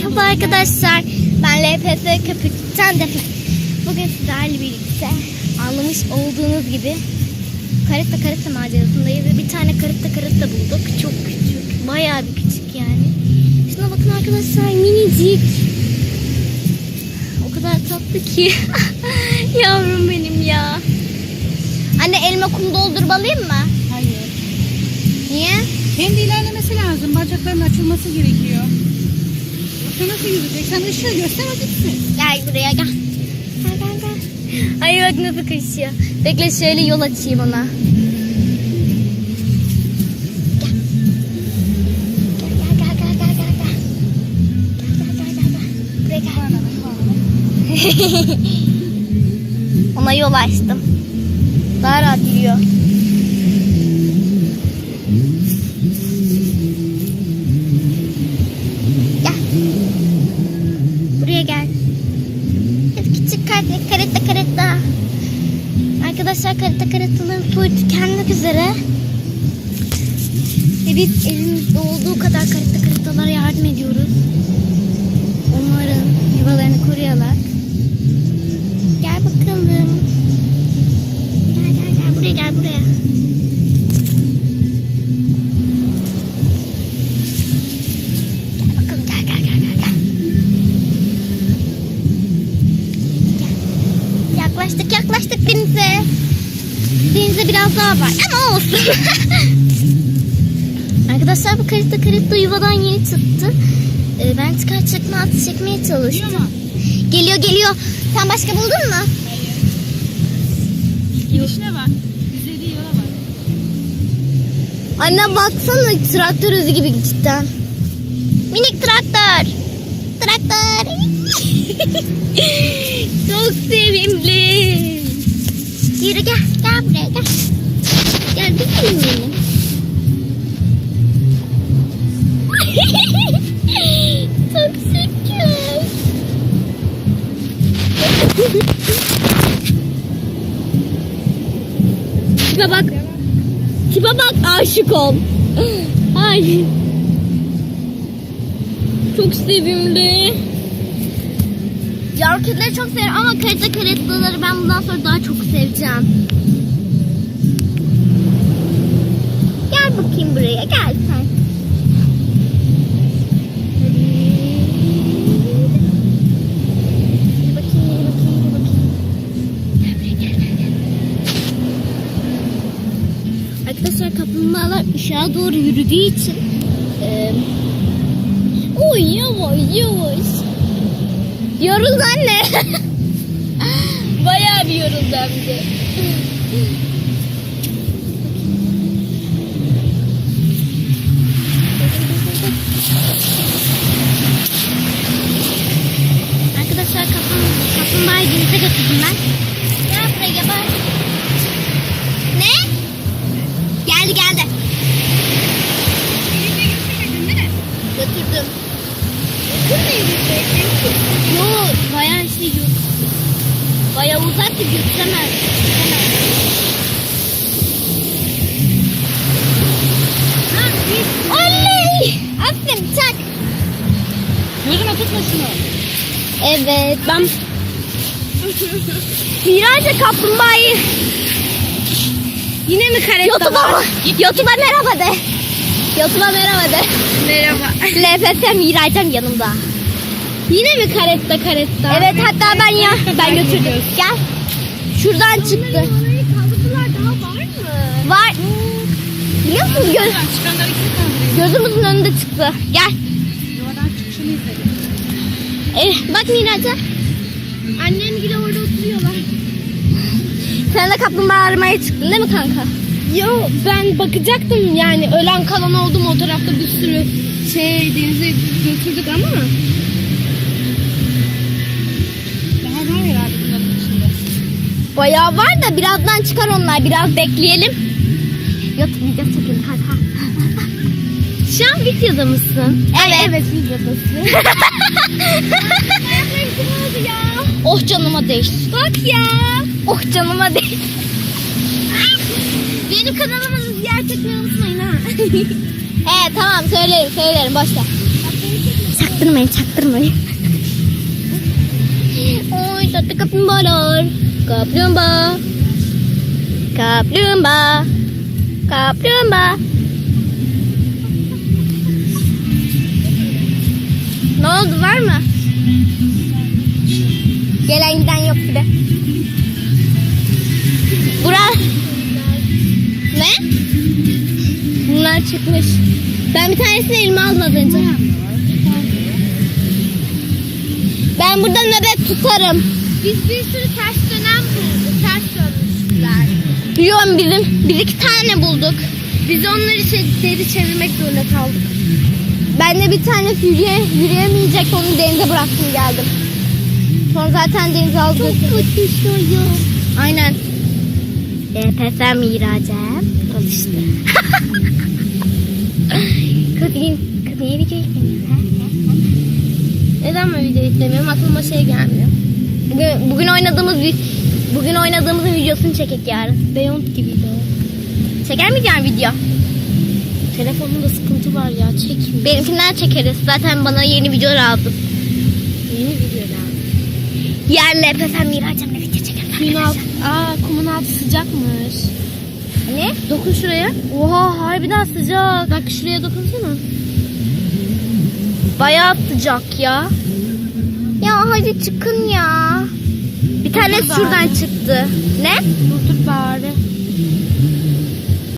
Merhaba arkadaşlar. Ben LPS Köpük'ten de bugün sizlerle birlikte anlamış olduğunuz gibi karetta karetta macerasındayız ve bir tane karetta karetta bulduk. Çok küçük. Bayağı bir küçük yani. Şuna bakın arkadaşlar minicik. O kadar tatlı ki. Yavrum benim ya. Anne elma kum doldurmalıyım mı? Hayır. Niye? Kendi ilerlemesi lazım. Bacaklarının açılması gerekiyor. Yoksa nasıl yürüyecek? Sen ışığı göster o gitsin. Gel buraya gel. Gel gel gel. Ay bak nasıl koşuyor. Bekle şöyle yol açayım ona. Ona yol açtım. Daha rahat yürüyor. Karetta karetta. Arkadaşlar karetta karettaların suyu tükenmek üzere. Ve biz elimizde olduğu kadar karetta karettalara yardım ediyoruz. Biraz daha var ama olsun. Arkadaşlar bu karita karita yuvadan yeni çıktı. Ee, ben çıkar çıkmaz çekmeye çalıştım. Geliyor geliyor. Sen başka buldun mu? Girişine bak. Güzelliği yola bak. Anne baksana traktör özü gibi cidden. Minik traktör. Traktör. Çok sevimli. Yürü gel. Gel buraya gel. Çok şeker. Tipe bak. Tipe bak aşık ol. Ay. Çok sevimli. Yavru kedileri çok severim ama karetta karettaları ben bundan sonra daha çok seveceğim. Gel bakayım buraya gel sen. Arkadaşlar kaplumbağalar ışığa doğru yürüdüğü için e, Oy yavaş yavaş. Yoruldu anne. Bayağı bir yoruldu hem de ben Gel buraya bak Ne? Geldi geldi. Götürdüm. Yok bayağı şey yok. Bayağı uzak da götüremez. Oley! Aferin çak. Gözüme tutma şunu. Evet ben Miraç'a kaplumbağayı Yine mi karetta YouTube'a mı? YouTube'a merhaba de. YouTube'a merhaba de. Merhaba. LFS Miraç'ım yanımda. Yine mi karetta karetta? Evet hatta ben ya ben götürdüm. Gel. Şuradan çıktı. Kaldırdılar daha var mı? Var. Biliyor musun? Göz, gözümüzün önünde çıktı. Gel. Yuvadan çıkışını izledim. Eh, bak Miraç'a. Annem bile orada oturuyorlar. Sen de kaplumbağa aramaya çıktın değil mi kanka? Yo ben bakacaktım yani ölen kalan oldu mu o tarafta bir sürü şey denize götürdük ama daha var herhalde bunların içinde. Bayağı var da birazdan çıkar onlar. Biraz bekleyelim. Yat video çekelim hadi. hadi. Şu an videoda mısın? Evet. Evet videodasın. oldu ya. Oh canıma değ. Bak ya. Oh canıma değ. Benim kanalımı ziyaret etmeyi unutmayın ha. evet tamam söylerim söylerim boş ver. çaktırmayın çaktırmayın. Oy tatlı kaplumbağalar. Kaplumbağa. Kaplumbağa. Kaplumbağa. Bunlar çıkmış. Ben bir tanesini elime az önce. Ben burada nöbet tutarım. Biz bir sürü ters dönem bulduk. Ters dönmüşler. Yok bizim bir iki tane bulduk. Biz onları şey, geri çevirmek zorunda kaldık. Ben de bir tane yürüye, yürüyemeyecek onu denize bıraktım geldim. Sonra zaten denize aldı. Çok ya. Aynen. DPS Miracem. İşte. Kızım niye video yüklemiyor? Neden ben video izlemiyorum? Aklıma şey gelmiyor. Bugün, bugün oynadığımız bir bugün oynadığımızın videosunu çekek yarın. Beyond gibiydi o. Çeker miyiz yani video? Telefonumda sıkıntı var ya. Çekmiyor. Benimkinden çekeriz. Zaten bana yeni video lazım. Yeni video lazım. Yerle LPS Miracem'le video çekelim. Suyun altı, aa kumun altı sıcakmış. Ne? Dokun şuraya. Oha harbiden sıcak. Bak şuraya dokunsana. Bayağı sıcak ya. Ya hadi çıkın ya. Bir tane şuradan çıktı. Ne? Dur dur bari.